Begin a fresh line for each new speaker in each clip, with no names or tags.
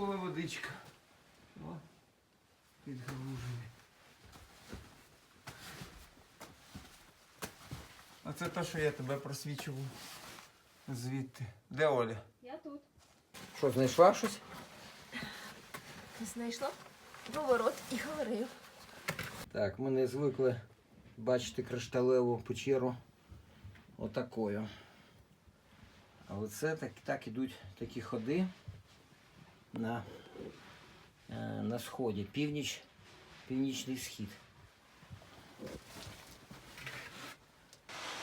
була водичка. О, підгружені. А це те, що я тебе просвічував звідти. Де Оля?
Я тут.
Що, знайшла щось?
Знайшла поворот і говорив.
Так, ми не звикли бачити кришталеву печеру отакою. Але це так, так ідуть такі ходи на, е, на сході. Північ, північний схід.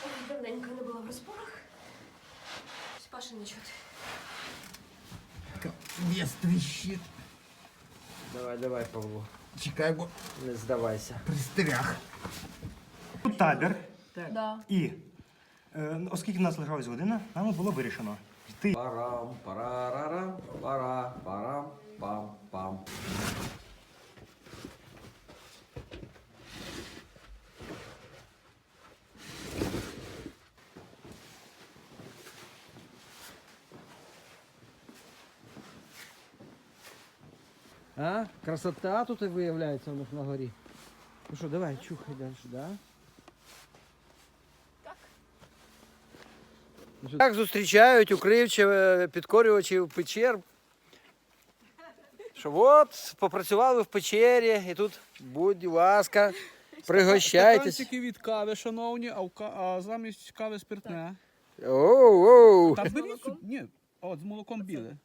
Ой, давненько не була в розпорах. Паша не чути.
Вес. Давай, давай, Павло.
Чекай, бо
Не здавайся.
пристряг.
Тут табір.
Да.
І е, оскільки в нас лишалась година, нам було вирішено йти.
Парам, парарарам, пара, парам, пам, пам. А? Красота тут і виявляється у нас на горі. Ну що, давай, чухай далі, да? Так зустрічають укривче е, підкорювачів печер. Що от, попрацювали в печері і тут, будь ласка, пригощайтесь.
Стаканчики від кави, шановні, а, в ка- а замість кави спиртне.
Оу, оу.
Та беріть, ні, от з молоком біле.